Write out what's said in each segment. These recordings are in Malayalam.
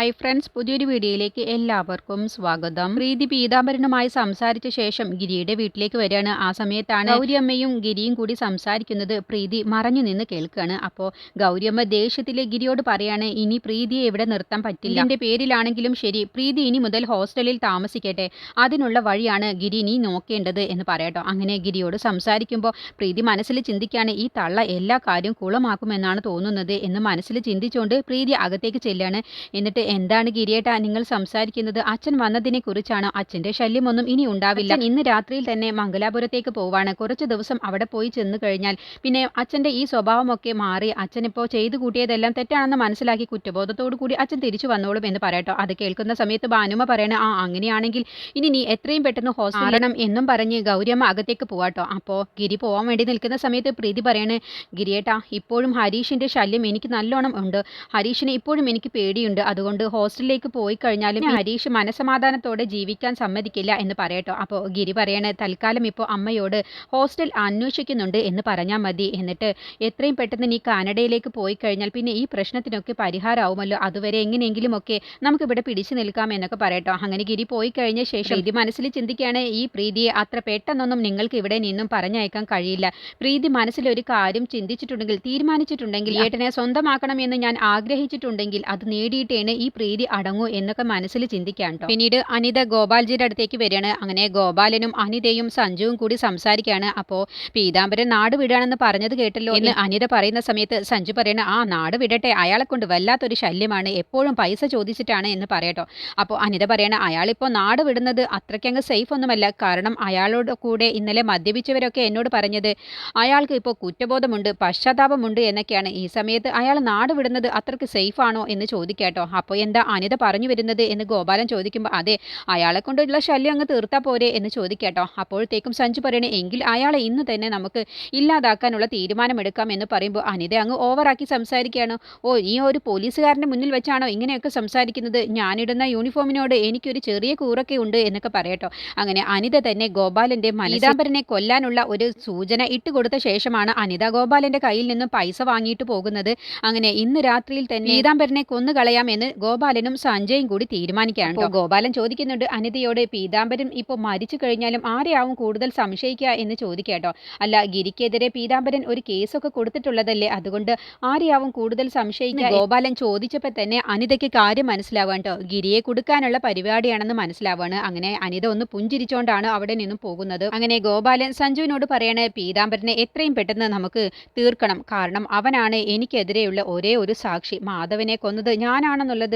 ഹായ് ഫ്രണ്ട്സ് പുതിയൊരു വീഡിയോയിലേക്ക് എല്ലാവർക്കും സ്വാഗതം. പ്രീതി പീതാംബരനുമായി സംസാരിച്ച ശേഷം ഗിരിയുടെ വീട്ടിലേക്ക് വരികയാണ്. ആ സമയത്താണ് ഗൗരിയമ്മയും ഗിരിയും കൂടി സംസാരിക്കുന്നത് പ്രീതി മറഞ്ഞു നിന്ന് കേൾക്കുകയാണ്. അപ്പോൾ ഗൗരിയമ്മ ദേഷ്യത്തിലെ ഗിരിയോട് പറയാണ് ഇനി പ്രീതിയെ ഇവിടെ നിർത്താൻ പറ്റില്ല. എന്റെ പേരിലാണെങ്കിലും ശരി പ്രീതി ഇനി മുതൽ ഹോസ്റ്റലിൽ താമസിക്കട്ടെ. അതിനുള്ള വഴിയാണ് ഗിരി നീ നോക്കേണ്ടത് എന്ന് പറയട്ടോ. അങ്ങനെ ഗിരിയോട് സംസാരിക്കുമ്പോൾ പ്രീതി മനസ്സിൽ ചിന്തിക്കുകയാണ് ഈ തള്ള എല്ലാ കാര്യവും കുളമാക്കുമെന്നാണ് തോന്നുന്നത് എന്ന് മനസ്സിൽ ചിന്തിച്ചുകൊണ്ട് പ്രീതി അകത്തേക്ക് ചെല്ലുകയാണ് എന്നിട്ട് എന്താണ് ഗിരിയേട്ടാ നിങ്ങൾ സംസാരിക്കുന്നത്? അച്ഛൻ വന്നതിനെ കുറിച്ചാണ് അച്ഛന്റെ ശല്യമൊന്നും ഇനി ഉണ്ടാവില്ല. ഇന്ന് രാത്രിയിൽ തന്നെ മംഗലാപുരത്തേക്ക് പോവാണ്. കുറച്ച് ദിവസം അവിടെ പോയി ചെന്ന് കഴിഞ്ഞാൽ പിന്നെ അച്ഛന്റെ ഈ സ്വഭാവമൊക്കെ മാറി അച്ഛൻ ഇപ്പോൾ ചെയ്തു കൂട്ടിയതെല്ലാം തെറ്റാണെന്ന് മനസ്സിലാക്കി കുറ്റബോധത്തോടു കൂടി അച്ഛൻ തിരിച്ചു വന്നോളും എന്ന് പറയട്ടോ. അത് കേൾക്കുന്ന സമയത്ത് ഭാനുമ പറയണ ആ അങ്ങനെയാണെങ്കിൽ ഇനി നീ എത്രയും പെട്ടെന്ന് ഹോസ്പിറ്റലിൽ എന്നും പറഞ്ഞ് ഗൗരിയമ്മ അകത്തേക്ക് പോവാട്ടോ. അപ്പോൾ ഗിരി പോവാൻ വേണ്ടി നിൽക്കുന്ന സമയത്ത് പ്രീതി പറയണേ ഗിരിയേട്ടാ ഇപ്പോഴും ഹരീഷിന്റെ ശല്യം എനിക്ക് നല്ലോണം ഉണ്ട്. ഹരീഷിനെ ഇപ്പോഴും എനിക്ക് പേടിയുണ്ട്. അതുകൊണ്ട് ഹോസ്റ്റലിലേക്ക് പോയി കഴിഞ്ഞാലും ഹരീഷ് മനസമാധാനത്തോടെ ജീവിക്കാൻ സമ്മതിക്കില്ല എന്ന് പറയട്ടോ. അപ്പോൾ ഗിരി പറയണേ തൽക്കാലം ഇപ്പോൾ അമ്മയോട് ഹോസ്റ്റൽ അന്വേഷിക്കുന്നുണ്ട് എന്ന് പറഞ്ഞാൽ മതി. എന്നിട്ട് എത്രയും പെട്ടെന്ന് നീ കാനഡയിലേക്ക് പോയി കഴിഞ്ഞാൽ പിന്നെ ഈ പ്രശ്നത്തിനൊക്കെ പരിഹാരമാവുമല്ലോ അതുവരെ എങ്ങനെയെങ്കിലുമൊക്കെ നമുക്ക് ഇവിടെ പിടിച്ചു നിൽക്കാം എന്നൊക്കെ പറയട്ടോ. അങ്ങനെ ഗിരി പോയി കഴിഞ്ഞ ശേഷം ഇത് മനസ്സിൽ ചിന്തിക്കുകയാണ് ഈ പ്രീതിയെ അത്ര പെട്ടെന്നൊന്നും നിങ്ങൾക്ക് ഇവിടെ നിന്നും പറഞ്ഞയക്കാൻ കഴിയില്ല. പ്രീതി മനസ്സിൽ ഒരു കാര്യം ചിന്തിച്ചിട്ടുണ്ടെങ്കിൽ തീരുമാനിച്ചിട്ടുണ്ടെങ്കിൽ ഏട്ടനെ സ്വന്തമാക്കണം എന്ന് ഞാൻ ആഗ്രഹിച്ചിട്ടുണ്ടെങ്കിൽ അത് നേടിയിട്ടേണ് ഈ പ്രീതി അടങ്ങൂ എന്നൊക്കെ മനസ്സിൽ ചിന്തിക്കാൻ. പിന്നീട് അനിത ഗോപാൽജിയുടെ അടുത്തേക്ക് വരികയാണ്. അങ്ങനെ ഗോപാലനും അനിതയും സഞ്ജുവും കൂടി സംസാരിക്കുകയാണ്. അപ്പോൾ പീതാംബരൻ നാട് വിടുകയാണെന്ന് പറഞ്ഞത് കേട്ടല്ലോ എന്ന് അനിത പറയുന്ന സമയത്ത് സഞ്ജു പറയണ ആ നാട് വിടട്ടെ. അയാളെ കൊണ്ട് വല്ലാത്തൊരു ശല്യമാണ്. എപ്പോഴും പൈസ ചോദിച്ചിട്ടാണ് എന്ന് പറയട്ടോ. അപ്പോൾ അനിത പറയണ അയാളിപ്പോൾ നാട് വിടുന്നത് അത്രയ്ക്കങ്ങ് സേഫ് ഒന്നുമല്ല. കാരണം അയാളോട് കൂടെ ഇന്നലെ മദ്യപിച്ചവരൊക്കെ എന്നോട് പറഞ്ഞത് അയാൾക്ക് ഇപ്പോൾ കുറ്റബോധമുണ്ട് പശ്ചാത്താപമുണ്ട് എന്നൊക്കെയാണ്. ഈ സമയത്ത് അയാൾ നാട് വിടുന്നത് അത്രയ്ക്ക് സേഫ് ആണോ? എന്ന് ചോദിക്കാട്ടോ അപ്പോൾ എന്താ അനിത പറഞ്ഞു വരുന്നത് എന്ന് ഗോപാലൻ ചോദിക്കുമ്പോൾ അതെ അയാളെ കൊണ്ടുള്ള ശല്യം അങ്ങ് തീർത്താ പോരെ എന്ന് ചോദിക്കാട്ടോ. അപ്പോഴത്തേക്കും സഞ്ജു പറയണേ എങ്കിൽ അയാളെ ഇന്ന് തന്നെ നമുക്ക് ഇല്ലാതാക്കാനുള്ള തീരുമാനമെടുക്കാം എന്ന് പറയുമ്പോൾ അനിത അങ്ങ് ഓവറാക്കി സംസാരിക്കുകയാണ്. ഓ ഈ ഒരു പോലീസുകാരന്റെ മുന്നിൽ വെച്ചാണോ ഇങ്ങനെയൊക്കെ സംസാരിക്കുന്നത്? ഞാനിടുന്ന യൂണിഫോമിനോട് എനിക്കൊരു ചെറിയ കൂറൊക്കെ ഉണ്ട് എന്നൊക്കെ പറയട്ടോ. അങ്ങനെ അനിത തന്നെ ഗോപാലന്റെ മനിതാംബരനെ കൊല്ലാനുള്ള ഒരു സൂചന ഇട്ടുകൊടുത്ത ശേഷമാണ് അനിത ഗോപാലന്റെ കയ്യിൽ നിന്നും പൈസ വാങ്ങിയിട്ട് പോകുന്നത്. അങ്ങനെ ഇന്ന് രാത്രിയിൽ തന്നെ പീതാംബരനെ കൊന്നു കളയാമെന്ന് ഗോപാലനും സഞ്ജയും കൂടി തീരുമാനിക്കുകയാണ്. ഗോപാലൻ ചോദിക്കുന്നുണ്ട് അനിതയോട് പീതാംബരൻ ഇപ്പോൾ മരിച്ചു കഴിഞ്ഞാലും ആരെയാവും കൂടുതൽ സംശയിക്കുക എന്ന് ചോദിക്കാട്ടോ അല്ല ഗിരിക്കെതിരെ പീതാംബരൻ ഒരു കേസൊക്കെ കൊടുത്തിട്ടുള്ളതല്ലേ? അതുകൊണ്ട് ആരെയാവും കൂടുതൽ സംശയിക്കുക? ഗോപാലൻ ചോദിച്ചപ്പോൾ തന്നെ അനിതയ്ക്ക് കാര്യം മനസ്സിലാവാൻ കേട്ടോ. ഗിരിയെ കൊടുക്കാനുള്ള പരിപാടിയാണെന്ന് മനസ്സിലാവാണ് അങ്ങനെ അനിത ഒന്ന് പുഞ്ചിരിച്ചോണ്ടാണ് അവിടെ നിന്നും പോകുന്നത്. അങ്ങനെ ഗോപാലൻ സഞ്ജുവിനോട് പറയണേ പീതാംബരനെ എത്രയും പെട്ടെന്ന് നമുക്ക് തീർക്കണം. കാരണം അവനാണ് എനിക്കെതിരെയുള്ള ഒരേ ഒരു സാക്ഷി. മാധവനെ കൊന്നത് ഞാനാണെന്നുള്ളത്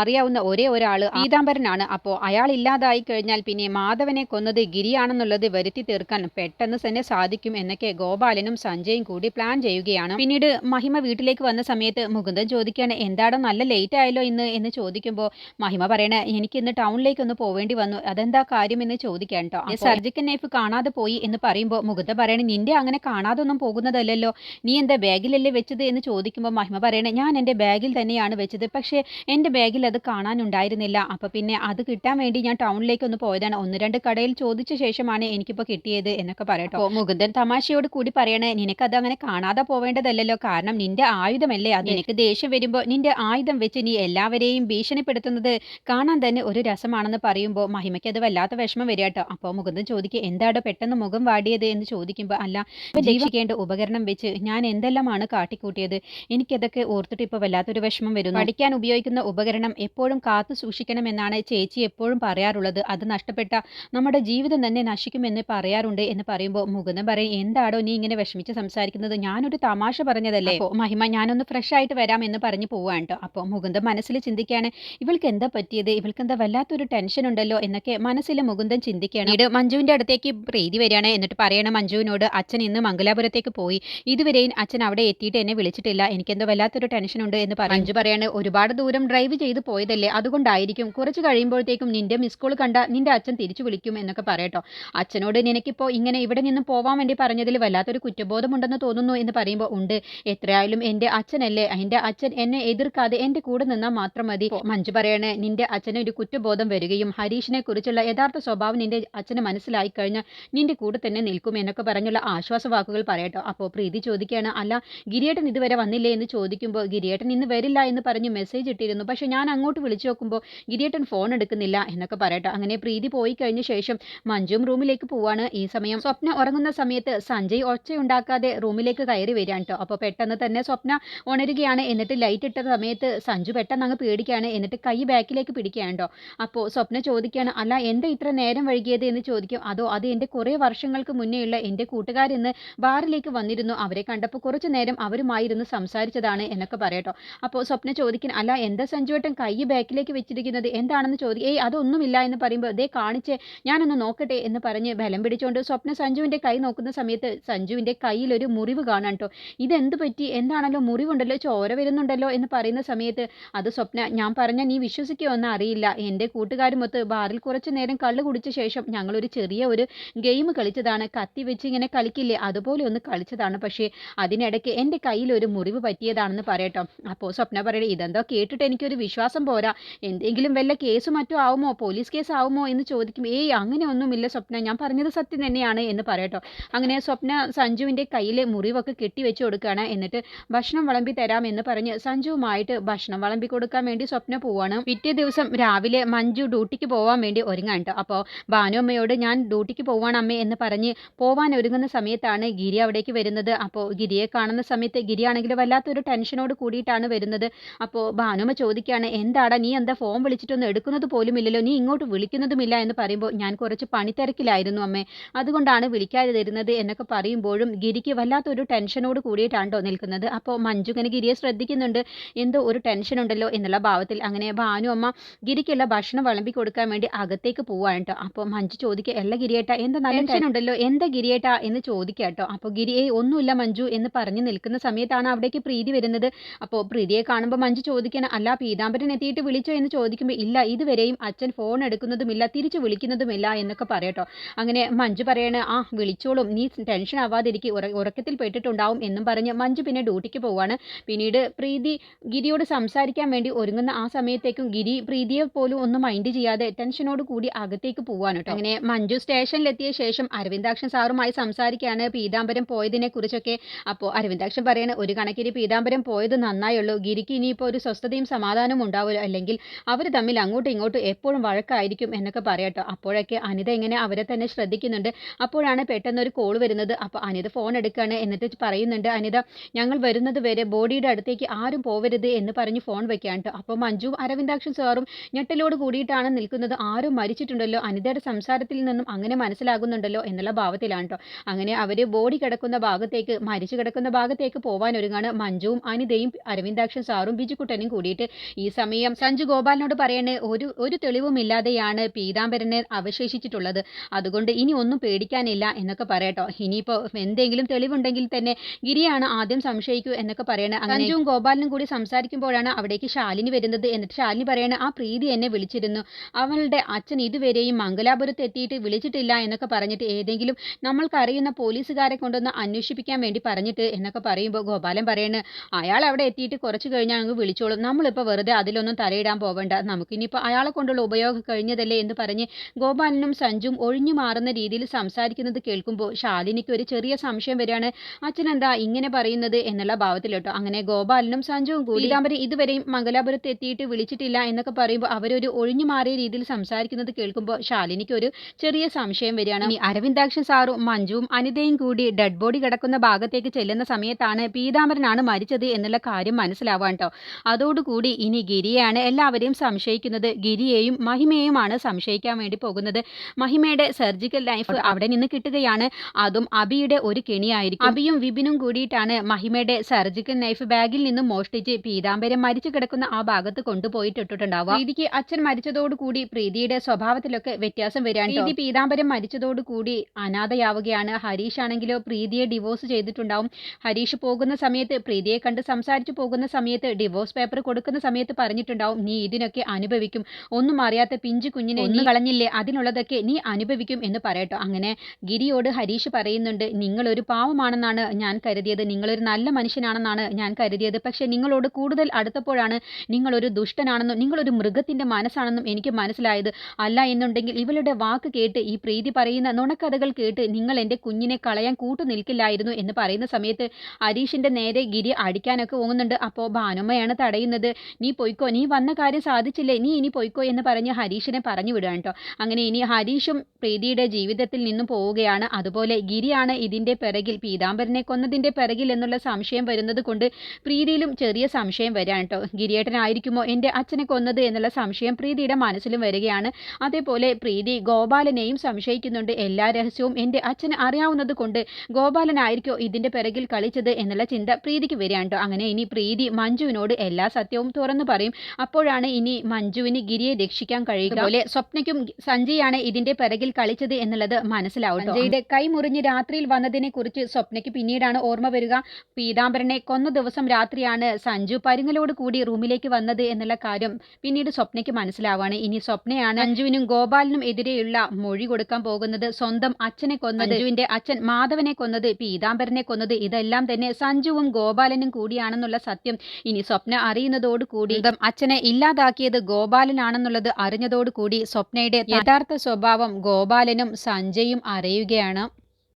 അറിയാവുന്ന ഒരേ ഒരാൾ പീതാംബരനാണ്. അപ്പോൾ അയാൾ ഇല്ലാതായി കഴിഞ്ഞാൽ പിന്നെ മാധവനെ കൊന്നത് ഗിരിയാണെന്നുള്ളത് വരുത്തി തീർക്കാൻ പെട്ടെന്ന് തന്നെ സാധിക്കും എന്നൊക്കെ ഗോപാലനും സഞ്ജയും കൂടി പ്ലാൻ ചെയ്യുകയാണ്. പിന്നീട് മഹിമ വീട്ടിലേക്ക് വന്ന സമയത്ത് മുകുന്ദൻ ചോദിക്കുകയാണ് എന്താടോ നല്ല ലേറ്റ് ആയല്ലോ ഇന്ന്? എന്ന് ചോദിക്കുമ്പോൾ മഹിമ പറയണ എനിക്ക് ഇന്ന് ടൗണിലേക്ക് ഒന്ന് പോവേണ്ടി വന്നു. അതെന്താ കാര്യം? എന്ന് ചോദിക്കാൻ കേട്ടോ സർജിക്കൽ നൈഫ് കാണാതെ പോയി എന്ന് പറയുമ്പോൾ മുകുന്ദ പറയണേ നിന്റെ അങ്ങനെ കാണാതെ ഒന്നും പോകുന്നതല്ലല്ലോ. നീ എന്താ ബാഗിലല്ലേ വെച്ചത്? എന്ന് ചോദിക്കുമ്പോൾ മഹിമ പറയണേ ഞാൻ എന്റെ ബാഗിൽ തന്നെയാണ് വെച്ചത്. പക്ഷേ എന്റെ ബാഗിൽ അത് കാണാനുണ്ടായിരുന്നില്ല. അപ്പോൾ പിന്നെ അത് കിട്ടാൻ വേണ്ടി ഞാൻ ടൗണിലേക്ക് ഒന്ന് പോയതാണ്. ഒന്ന് രണ്ട് കടയിൽ ചോദിച്ച ശേഷമാണ് എനിക്കിപ്പോൾ കിട്ടിയത് എന്നൊക്കെ പറയട്ടോ മുകുന്ദൻ തമാശയോട് കൂടി പറയണേ നിനക്കത് അങ്ങനെ കാണാതെ പോവേണ്ടതല്ലല്ലോ. കാരണം നിന്റെ ആയുധമല്ലേ അത്? എനിക്ക് ദേഷ്യം വരുമ്പോൾ നിന്റെ ആയുധം വെച്ച് നീ എല്ലാവരെയും ഭീഷണിപ്പെടുത്തുന്നത് കാണാൻ തന്നെ ഒരു രസമാണെന്ന് പറയുമ്പോൾ മഹിമയ്ക്ക് അത് വല്ലാത്ത വിഷമം വരിക കേട്ടോ. അപ്പോൾ മുകുന്ദൻ ചോദിക്കുക എന്താടോ പെട്ടെന്ന് മുഖം വാടിയത്? എന്ന് ചോദിക്കുമ്പോൾ അല്ല ജീവിക്കേണ്ട ഉപകരണം വെച്ച് ഞാൻ എന്തെല്ലാമാണ് കാട്ടിക്കൂട്ടിയത്? എനിക്കതൊക്കെ ഓർത്തിട്ട് ഇപ്പോൾ വല്ലാത്തൊരു വിഷമം വരുന്നു. പഠിക്കാൻ ഉപയോഗിക്കുന്ന ഉപകരണം എപ്പോഴും കാത്തു സൂക്ഷിക്കണമെന്നാണ് ചേച്ചി എപ്പോഴും പറയാറുള്ളത്. അത് നഷ്ടപ്പെട്ട നമ്മുടെ ജീവിതം തന്നെ നശിക്കുമെന്ന് പറയാറുണ്ട് എന്ന് പറയുമ്പോൾ മുകുന്ദൻ പറയും എന്താടോ നീ ഇങ്ങനെ വിഷമിച്ച് സംസാരിക്കുന്നത്? ഞാനൊരു തമാശ പറഞ്ഞതല്ലേ? അപ്പോൾ മഹിമ ഞാനൊന്ന് ഫ്രഷ് ആയിട്ട് വരാം എന്ന് പറഞ്ഞു പോവാണ് കേട്ടോ അപ്പോൾ മുകുന്ദൻ മനസ്സിൽ ചിന്തിക്കുകയാണ് ഇവൾക്ക് എന്താ പറ്റിയത്? ഇവൾക്ക് എന്താ വല്ലാത്തൊരു ടെൻഷൻ ഉണ്ടല്ലോ? എന്നൊക്കെ മനസ്സിൽ മുകുന്ദൻ ചിന്തിക്കുകയാണ് ഇത് മഞ്ജുവിന്റെ അടുത്തേക്ക് പ്രീതി വരികയാണ്. എന്നിട്ട് പറയണം മഞ്ജുവിനോട് അച്ഛൻ ഇന്ന് മംഗലാപുരത്തേക്ക് പോയി. ഇതുവരെയും അച്ഛൻ അവിടെ എത്തിയിട്ട് എന്നെ വിളിച്ചിട്ടില്ല. എനിക്കെന്തോ വല്ലാത്തൊരു ടെൻഷൻ ഉണ്ട് എന്ന് പറഞ്ഞു മഞ്ജു പറയാണ് ഒരുപാട് ദൂരം ഡ്രൈവ് ചെയ്ത് പോയതല്ലേ? അതുകൊണ്ടായിരിക്കും. കുറച്ച് കഴിയുമ്പോഴത്തേക്കും നിന്റെ മിസ് കോൾ കണ്ട നിന്റെ അച്ഛൻ തിരിച്ചു വിളിക്കും എന്നൊക്കെ പറയട്ടോ. അച്ഛനോട് നിനക്കിപ്പോൾ ഇങ്ങനെ ഇവിടെ നിന്ന് പോവാൻ വേണ്ടി പറഞ്ഞതിൽ വല്ലാത്തൊരു കുറ്റബോധമുണ്ടെന്ന് തോന്നുന്നു എന്ന് പറയുമ്പോൾ ഉണ്ട്. എത്രയായാലും എന്റെ അച്ഛനല്ലേ? എന്റെ അച്ഛൻ എന്നെ എതിർക്കാതെ എന്റെ കൂടെ നിന്നാൽ മാത്രം മതി. മഞ്ജു പറയണേ നിന്റെ അച്ഛന് ഒരു കുറ്റബോധം വരികയും ഹരീഷിനെ കുറിച്ചുള്ള യഥാർത്ഥ സ്വഭാവം നിന്റെ അച്ഛന് മനസ്സിലായി കഴിഞ്ഞാൽ നിന്റെ കൂടെ തന്നെ നിൽക്കും എന്നൊക്കെ പറഞ്ഞുള്ള ആശ്വാസ വാക്കുകൾ പറയട്ടോ. അപ്പോൾ പ്രീതി ചോദിക്കുകയാണ് അല്ല ഗിരിയേട്ടൻ ഇതുവരെ വന്നില്ലേ? എന്ന് ചോദിക്കുമ്പോൾ ഗിരിയേട്ടൻ ഇന്ന് വരില്ല എന്ന് പറഞ്ഞ് മെസ്സേജ് ഇട്ടിരുന്നു. പക്ഷെ ഞാൻ അങ്ങോട്ട് വിളിച്ചു നോക്കുമ്പോൾ ഗിരിയേട്ടൻ ഫോൺ എടുക്കുന്നില്ല എന്നൊക്കെ പറയട്ടെ. അങ്ങനെ പ്രീതി പോയി കഴിഞ്ഞ ശേഷം മഞ്ജും റൂമിലേക്ക് പോവാണ്. ഈ സമയം സ്വപ്ന ഉറങ്ങുന്ന സമയത്ത് സഞ്ജയ് ഒച്ചയുണ്ടാക്കാതെ റൂമിലേക്ക് കയറി വരികയാണ് കേട്ടോ. അപ്പോൾ പെട്ടെന്ന് തന്നെ സ്വപ്ന ഉണരുകയാണ്. എന്നിട്ട് ലൈറ്റ് ഇട്ട സമയത്ത് സഞ്ജു പെട്ടെന്ന് അങ്ങ് പേടിക്കുകയാണ്. എന്നിട്ട് കൈ ബാക്കിലേക്ക് പിടിക്കുകയാണ് കേട്ടോ. അപ്പോൾ സ്വപ്ന ചോദിക്കുകയാണ് അല്ല എന്താ ഇത്ര നേരം വൈകിയത്? എന്ന് ചോദിക്കും. അതോ അത് എന്റെ കുറേ വർഷങ്ങൾക്ക് മുന്നേയുള്ള എന്റെ കൂട്ടുകാരിന്ന് ബാറിലേക്ക് വന്നിരുന്നു. അവരെ കണ്ടപ്പോൾ കുറച്ച് നേരം അവരുമായിരുന്നു സംസാരിച്ചതാണ് എന്നൊക്കെ പറയട്ടോ. അപ്പോൾ സ്വപ്ന ചോദിക്കാൻ അല്ല എന്താ സഞ്ജുവേട്ടൻ കൈ ബാക്കിലേക്ക് വെച്ചിരിക്കുന്നത് എന്താണെന്ന് ചോദിക്കും. ഏയ് അതൊന്നുമില്ല എന്ന് പറയുമ്പോൾ അതേ കാണിച്ച് ഞാനൊന്ന് നോക്കട്ടെ എന്ന് പറഞ്ഞ് ബലം പിടിച്ചുകൊണ്ട് സ്വപ്ന സഞ്ജുവിന്റെ കൈ നോക്കുന്ന സമയത്ത് സഞ്ജുവിന്റെ കയ്യിൽ ഒരു മുറിവ് കാണാൻ കേട്ടോ ഇതെന്ത് പറ്റി? എന്താണല്ലോ മുറിവുണ്ടല്ലോ? ചോര വരുന്നുണ്ടല്ലോ? എന്ന് പറയുന്ന സമയത്ത് അത് സ്വപ്ന ഞാൻ പറഞ്ഞാൽ നീ വിശ്വസിക്കുമോ എന്ന് അറിയില്ല. എന്റെ കൂട്ടുകാരുമൊത്ത് ബാറിൽ കുറച്ച് നേരം കള്ളു കുടിച്ച ശേഷം ഞങ്ങളൊരു ചെറിയ ഒരു ഗെയിം കളിച്ചതാണ്. കത്തി വെച്ച് ഇങ്ങനെ കളിക്കില്ലേ? അതുപോലെ ഒന്ന് കളിച്ചതാണ്. പക്ഷേ അതിനിടയ്ക്ക് എന്റെ കയ്യിൽ ഒരു മുറിവ് പറ്റിയതാണെന്ന് പറയട്ടോ. അപ്പോൾ സ്വപ്ന പറയട്ടെ ഇതെന്തോ കേട്ടിട്ട് എനിക്കൊരു വിശ്വാസം പോരാ. എന്തെങ്കിലും വല്ല കേസ് മറ്റോ ആവുമോ? പോലീസ് കേസ് ആവുമോ? എന്ന് ചോദിക്കും. ഏയ് അങ്ങനെ ഒന്നുമില്ല സ്വപ്ന. ഞാൻ പറഞ്ഞത് സത്യം തന്നെയാണ് എന്ന് പറയട്ടോ. അങ്ങനെ സ്വപ്ന സഞ്ജുവിന്റെ കയ്യിൽ മുറിവൊക്കെ കെട്ടി വെച്ച് കൊടുക്കുകയാണ്. എന്നിട്ട് ഭക്ഷണം വിളമ്പി തരാം എന്ന് പറഞ്ഞ് സഞ്ജുവുമായിട്ട് ഭക്ഷണം വിളമ്പി കൊടുക്കാൻ വേണ്ടി സ്വപ്ന പോവാണ്. പിറ്റേ ദിവസം രാവിലെ മഞ്ജു ഡ്യൂട്ടിക്ക് പോവാൻ വേണ്ടി ഒരുങ്ങാൻ കേട്ടോ അപ്പോൾ ഭാനുമ്മയോട് ഞാൻ ഡ്യൂട്ടിക്ക് പോവാണ് അമ്മേ എന്ന് പറഞ്ഞ് പോവാൻ ഒരുങ്ങുന്ന സമയത്താണ് ഗിരി അവിടേക്ക് വരുന്നത്. അപ്പോൾ ഗിരിയെ കാണുന്ന സമയത്ത് ഗിരിയാണെങ്കിൽ വല്ലാത്തൊരു ടെൻഷനോട് കൂടിയിട്ടാണ് വരുന്നത്. അപ്പോൾ ഭാനുമ്മ ചോദിക്കുകയാണ് എന്താടാ നീ എന്താ ഫോൺ വിളിച്ചിട്ടൊന്നും എടുക്കുന്നത് പോലും ഇല്ലല്ലോ നീ ഇങ്ങോട്ട് വിളിക്കുന്നതുമില്ല? എന്ന് പറയുമ്പോൾ ഞാൻ കുറച്ച് പണിത്തിരക്കിലായിരുന്നു അമ്മേ. അതുകൊണ്ടാണ് വിളിക്കാതെ തരുന്നത് എന്നൊക്കെ പറയുമ്പോഴും ഗിരിക്ക് വല്ലാത്തൊരു ടെൻഷനോട് കൂടിയിട്ടാണോ നിൽക്കുന്നത്. അപ്പോൾ മഞ്ജു ഇങ്ങനെ ഗിരിയെ ശ്രദ്ധിക്കുന്നുണ്ട്. എന്തോ ഒരു ടെൻഷൻ ഉണ്ടല്ലോ എന്നുള്ള ഭാവത്തിൽ അങ്ങനെ ഭാനു അമ്മ ഗിരിക്കുള്ള ഭക്ഷണം വിളമ്പി കൊടുക്കാൻ വേണ്ടി അകത്തേക്ക് പോവാണ് കേട്ടോ. അപ്പോൾ മഞ്ജു ചോദിക്കുക എല്ലാ ഗിരിയേട്ട എന്താ നല്ല ടെൻഷൻ ഉണ്ടല്ലോ എന്താ ഗിരിയേട്ട? എന്ന് ചോദിക്കുക കേട്ടോ. അപ്പോൾ ഗിരി ഏയ് ഒന്നുമില്ല മഞ്ജു എന്ന് പറഞ്ഞ് നിൽക്കുന്ന സമയത്താണ് അവിടേക്ക് പ്രീതി വരുന്നത്. അപ്പോൾ പ്രീതിയെ കാണുമ്പോൾ മഞ്ജു ചോദിക്കണം അല്ല പീതാംബരൻ എത്തിയിട്ട് വിളിച്ചോ എന്ന് ചോദിക്കുമ്പോൾ ഇല്ല ഇതുവരെയും അച്ഛൻ ഫോൺ എടുക്കുന്നതുമില്ല തിരിച്ചു വിളിക്കുന്നതുമില്ല എന്നൊക്കെ പറയട്ടോ. അങ്ങനെ മഞ്ജു പറയണ ആ വിളിച്ചോളും നീ ടെൻഷൻ ആവാതിരിക്കും ഉറ ഉറക്കത്തിൽ പെട്ടിട്ടുണ്ടാവും എന്നും പറഞ്ഞ് മഞ്ജു പിന്നെ ഡ്യൂട്ടിക്ക് പോവാണ്. പിന്നീട് പ്രീതി ഗിരിയോട് സംസാരിക്കാൻ വേണ്ടി ഒരുങ്ങുന്ന ആ സമയത്തേക്കും ഗിരി പ്രീതിയെ പോലും ഒന്നും മൈൻഡ് ചെയ്യാതെ ടെൻഷനോട് കൂടി അകത്തേക്ക് പോവാണ് കേട്ടോ. അങ്ങനെ മഞ്ജു സ്റ്റേഷനിലെത്തിയ ശേഷം അരവിന്ദാക്ഷൻ സാറുമായി സംസാരിക്കുകയാണ് പീതാംബരം പോയതിനെ കുറിച്ചൊക്കെ. അപ്പോൾ അരവിന്ദാക്ഷൻ പറയണ ഒരു കണക്കിന് പീതാംബരം പോയത് നന്നായുള്ളൂ. ഗിരിക്ക് ഇനിയിപ്പോൾ ഒരു സ്വസ്ഥതയും സമാധാനവും ഉണ്ടാവുമല്ലോ അല്ലെങ്കിൽ അവർ തമ്മിൽ അങ്ങോട്ടും ഇങ്ങോട്ടും എപ്പോഴും വഴക്കായിരിക്കും എന്നൊക്കെ പറയട്ടോ. അപ്പോഴൊക്കെ അനിത ഇങ്ങനെ അവരെ തന്നെ ശ്രദ്ധിക്കുന്നുണ്ട്. അപ്പോഴാണ് പെട്ടെന്ന് ഒരു കോൾ വരുന്നത്. അപ്പോൾ അനിത ഫോൺ എടുക്കുകയാണ്. എന്നിട്ട് പറയുന്നുണ്ട് അനിത ഞങ്ങൾ വരുന്നത് വരെ ബോഡിയുടെ അടുത്തേക്ക് ആരും പോവരുത് എന്ന് പറഞ്ഞ് ഫോൺ വെക്കാൻ കേട്ടോ. അപ്പോൾ മഞ്ജു അരവിന്ദാക്ഷൻ സാറും ഞെട്ടലോട് കൂടിയിട്ടാണ് നിൽക്കുന്നത്. ആരും മരിച്ചിട്ടുണ്ടല്ലോ. അനിതയുടെ സംസാരത്തിൽ നിന്നും അങ്ങനെ മനസ്സിലാകുന്നുണ്ടല്ലോ എന്നുള്ള ഭാവത്തിലാണ് കേട്ടോ. അങ്ങനെ അവർ ബോഡി കിടക്കുന്ന ഭാഗത്തേക്ക് മരിച്ചു കിടക്കുന്ന ഭാഗത്തേക്ക് പോകാൻ ഒരുങ്ങാണ് മഞ്ജുവും അനിതയും അരവിന്ദാക്ഷൻ സാറും ബിജുക്കുട്ടനും കൂടിയിട്ട്. ഈ സമയം സഞ്ജു ഗോപാലിനോട് പറയണേ ഒരു ഒരു തെളിവുമില്ലാതെയാണ് പീതാംബരനെ അവശേഷിച്ചിട്ടുള്ളത്. അതുകൊണ്ട് ഇനി ഒന്നും പേടിക്കാനില്ല എന്നൊക്കെ പറയട്ടോ. ഇനിയിപ്പോൾ എന്തെങ്കിലും തെളിവുണ്ടെങ്കിൽ തന്നെ ഗിരിയാണ് ആദ്യം സംശയിക്കൂ എന്നൊക്കെ പറയണേ സഞ്ജുവും ഗോപാലിനും കൂടി സംസാരിക്കുമ്പോഴാണ് അവിടേക്ക് ശാലിനി വരുന്നത്. എന്നിട്ട് ശാലിനി പറയണ ആ പ്രീതി എന്നെ വിളിച്ചിരുന്നു. അവളുടെ അച്ഛൻ ഇതുവരെയും മംഗലാപുരത്ത് എത്തിയിട്ട് വിളിച്ചിട്ടില്ല എന്നൊക്കെ പറഞ്ഞിട്ട് ഏതെങ്കിലും നമ്മൾക്കറിയുന്ന പോലീസുകാരെ കൊണ്ടൊന്ന് അന്വേഷിപ്പിക്കാൻ വേണ്ടി പറഞ്ഞിട്ട് എന്നൊക്കെ പറയുമ്പോൾ ഗോപാലൻ പറയണ അയാൾ അവിടെ എത്തിയിട്ട് കുറച്ച് കഴിഞ്ഞാൽ അങ്ങ് വിളിച്ചോളും. നമ്മളിപ്പോൾ വെറുതെ അതിലൊന്നും തലയിടാൻ പോവണ്ട. നമുക്കിനിയിപ്പോൾ അയാളെ കൊണ്ടുള്ള ഉപയോഗം കഴിഞ്ഞതല്ലേ എന്ന് പറഞ്ഞ് ഗോപാലനും സഞ്ജും ഒഴിഞ്ഞു മാറുന്ന രീതിയിൽ സംസാരിക്കുന്നത് കേൾക്കുമ്പോൾ ശാലിനിക്ക് ഒരു ചെറിയ സംശയം വരികയാണ്. അച്ഛൻ എന്താ ഇങ്ങനെ പറയുന്നത് എന്നുള്ള ഭാവത്തിൽ കേട്ടോ. അങ്ങനെ ഗോപാലനും സഞ്ജുവും കൂടി ഇതുവരെയും മംഗലാപുരത്ത് എത്തിയിട്ട് വിളിച്ചിട്ടില്ല എന്നൊക്കെ പറയുമ്പോൾ അവരൊരു ഒഴിഞ്ഞു മാറിയ രീതിയിൽ സംസാരിക്കുന്നത് കേൾക്കുമ്പോൾ ശാലിനിക്ക് ഒരു ചെറിയ സംശയം വരികയാണ്. ഇനി അരവിന്ദാക്ഷൻ സാറും മഞ്ജുവും അനിതയും കൂടി ഡെഡ് ബോഡി കിടക്കുന്ന ഭാഗത്തേക്ക് ചെല്ലുന്ന സമയത്താണ് പീതാംബരനാണ് മരിച്ചത് എന്നുള്ള കാര്യം മനസ്സിലാവാൻ കേട്ടോ. അതോടുകൂടി ഇനി ഗിരിയാണ് എല്ലാവരെയും സംശയിക്കുന്നത്. ഗിരിയെയും മഹിമയെയുമാണ് സംശയിക്കാൻ വേണ്ടി പോകുന്നത്. മഹിമയുടെ സർജിക്കൽ ലൈഫ് അവിടെ നിന്ന് കിട്ടുകയാണ്. അതും അബിയുടെ ഒരു കെണിയായിരിക്കും. അബിയും വിപിനും കൂടിയിട്ടാണ് മഹിമയുടെ സർജിക്കൽ നൈഫ് ബാഗിൽ നിന്നും മോഷ്ടിച്ച് പീതാംബരം മരിച്ചു കിടക്കുന്ന ആ ഭാഗത്ത് കൊണ്ടുപോയിട്ട് ഇട്ടിട്ടുണ്ടാവുക പ്രീതിക്ക് അച്ഛൻ മരിച്ചതോടുകൂടി പ്രീതിയുടെ സ്വഭാവത്തിലൊക്കെ വ്യത്യാസം വരികയാണ് പ്രീതി പീതാംബരം മരിച്ചതോടുകൂടി അനാഥയാവുകയാണ്. ഹരീഷ് ആണെങ്കിലോ പ്രീതിയെ ഡിവോഴ്സ് ചെയ്തിട്ടുണ്ടാവും. ഹരീഷ് പോകുന്ന സമയത്ത് പ്രീതിയെ കണ്ട് സംസാരിച്ചു പോകുന്ന സമയത്ത് ഡിവോഴ്സ് പേപ്പർ കൊടുക്കുന്ന സമയത്ത് പറഞ്ഞിട്ടുണ്ടാവും നീ ഇതിനൊക്കെ അനുഭവിക്കും. ഒന്നും അറിയാത്ത പിഞ്ചു കുഞ്ഞിനെ നീ കളഞ്ഞില്ലേ? അതിനുള്ളതൊക്കെ നീ അനുഭവിക്കും എന്ന് പറയട്ടോ. അങ്ങനെ ഗിരിയോട് ഹരീഷ് പറയുന്നുണ്ട് നിങ്ങളൊരു പാവമാണെന്നാണ് ഞാൻ കരുതിയത്. നിങ്ങളൊരു നല്ല മനുഷ്യനാണെന്നാണ് ഞാൻ കരുതിയത്. പക്ഷെ നിങ്ങളോട് കൂടുതൽ അടുത്തപ്പോഴാണ് നിങ്ങളൊരു ദുഷ്ടനാണെന്നും നിങ്ങളൊരു മൃഗത്തിന്റെ മനസ്സാണെന്നും എനിക്ക് മനസ്സിലായത്. അല്ല എന്നുണ്ടെങ്കിൽ ഇവളുടെ വാക്ക് കേട്ട് ഈ പ്രീതി പറയുന്ന നുണക്കഥകൾ കേട്ട് നിങ്ങൾ എന്റെ കുഞ്ഞിനെ കളയാൻ കൂട്ടു നിൽക്കില്ലായിരുന്നു എന്ന് പറയുന്ന സമയത്ത് ഹരീഷിന്റെ നേരെ ഗിരി അടിക്കാനൊക്കെ പോകുന്നുണ്ട്. അപ്പോൾ ഭാനുമ്മയാണ് തടയുന്നത്. നീ പോയിക്കോ നീ വന്ന കാര്യം സാധിച്ചില്ലേ നീ ഇനി പോയിക്കോ എന്ന് പറഞ്ഞ് ഹരീഷിനെ പറഞ്ഞു വിടുകയാണ് കേട്ടോ. അങ്ങനെ ഇനി ഹരീഷും പ്രീതിയുടെ ജീവിതത്തിൽ നിന്നും പോവുകയാണ്. അതുപോലെ ഗിരിയാണ് ഇതിന്റെ പിറകിൽ പീതാംബരനെ കൊന്നതിന്റെ പിറകിൽ എന്നുള്ള സംശയം വരുന്നത് കൊണ്ട് പ്രീതിയിലും ചെറിയ സംശയം വരികയാണ് കേട്ടോ. ഗിരിയേട്ടനായിരിക്കുമോ എന്റെ അച്ഛനെ കൊന്നത് എന്നുള്ള സംശയം പ്രീതിയുടെ മനസ്സിലും വരികയാണ്. അതേപോലെ പ്രീതി ഗോപാലനെയും സംശയിക്കുന്നുണ്ട്. എല്ലാ രഹസ്യവും എന്റെ അച്ഛന് അറിയാവുന്നത് കൊണ്ട് ഗോപാലനായിരിക്കോ ഇതിന്റെ പിറകിൽ കളിച്ചത് എന്നുള്ള ചിന്ത പ്രീതിക്ക് വരികയാണ് കേട്ടോ. അങ്ങനെ ഇനി പ്രീതി മഞ്ജുവിനോട് എല്ലാ സത്യവും തുറന്നു പറയും. അപ്പോഴാണ് ഇനി മഞ്ജുവിന് ഗിരിയെ രക്ഷിക്കാൻ കഴിയുക. അതുപോലെ സ്വപ്നയ്ക്കും സഞ്ജയാണ് ഇതിന്റെ പിറകിൽ കളിച്ചത് എന്നുള്ളത് മനസ്സിലാവും സഞ്ജയുടെ കൈ മുറിഞ്ഞ് രാത്രിയിൽ വന്നതിനെ കുറിച്ച് സ്വപ്നയ്ക്ക് പിന്നീടാണ് ഓർമ്മ വരിക. പീതാംബരനെ കൊന്ന ദിവസം രാത്രിയാണ് സഞ്ജു പരുങ്ങലോട് കൂടി റൂമിലേക്ക് വന്നത് എന്നുള്ള കാര്യം പിന്നീട് സ്വപ്നയ്ക്ക് മനസ്സിലാവാണ്. ഇനി സ്വപ്നയാണ് സഞ്ജുവിനും ഗോപാലിനും എതിരെയുള്ള മൊഴി കൊടുക്കാൻ പോകുന്നത്. സ്വന്തം അച്ഛനെ കൊന്നത് സഞ്ജുവിന്റെ അച്ഛൻ മാധവനെ കൊന്നത് പീതാംബരനെ കൊന്നത് ഇതെല്ലാം തന്നെ സഞ്ജുവും ഗോപാലനും കൂടിയാണെന്നുള്ള സത്യം. ഇനി സ്വപ്ന അറിയുന്നതോടുകൂടി സ്വന്തം അച്ഛനെ ഇല്ലാതാക്കിയത് ഗോപാലനാണെന്നുള്ളത് അറിഞ്ഞതോടുകൂടി സ്വപ്നയുടെ യഥാർത്ഥ സ്വഭാവം ഗോപാലനും സഞ്ജയും അറിയുകയാണ്.